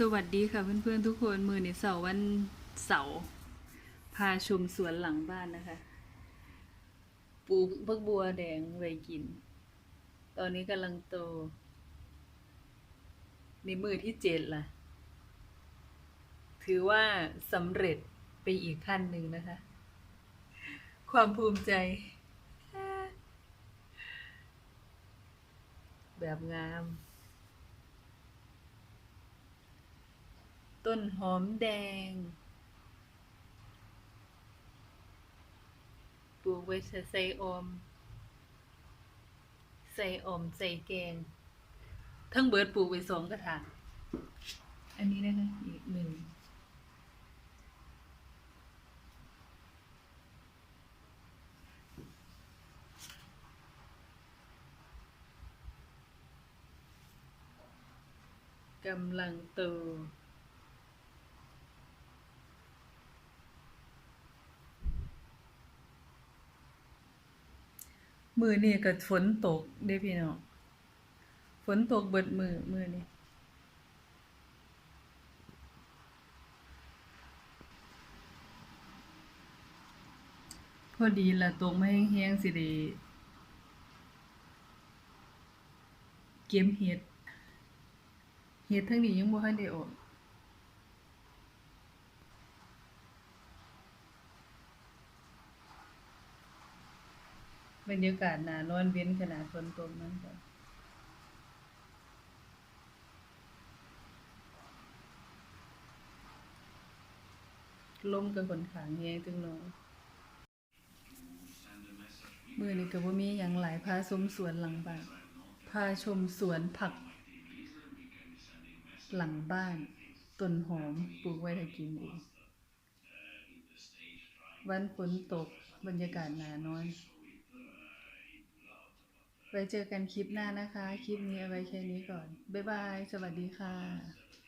สวัสดีค่ะเพื่อนๆทุกคนมือในเสาร์วันเสาร์พาชมสวนหลังบ้านนะคะปลูกบักบัวแดงไว้กิน ตอนนี้กำลังโต ในมือที่เจ็ดล่ะ ถือว่าสำเร็จไปอีกขั้นหนึ่งนะคะ ความภูมิใจ แบบงาม ต้นหอมแดง ปลูกไว้ใส่ออม ใส่อมใส่แกง ทั้งเบิดปลูกไว้สองกระถาง อันนี้นะคะอีกหนึ่งกำลังโต มือนี่ก็ฝนตกเด้พี่น้องฝนตกเบิดมือมือนี่พอดีละตกมาแห้งๆสิได้เก็บเห็ดเห็ดทั้งนี้ยังบ่ทันได้ออก บรรยากาศหนานอนเว้นขนาดฝนตกนั่นค่ะลมก็ค่อนขางแรงจังเนาะมื้อนี้ก็บ่มีหยังหลายพาชมสวนหลังบ้านพาชมสวนผัก หลังบ้านต้นหอมปลูกไว้ให้กินเองวันฝนตกบรรยากาศหนานอน ไว้เจอกันคลิปหน้านะคะ คลิปนี้เอาไว้แค่นี้ก่อน บ๊ายบาย สวัสดีค่ะ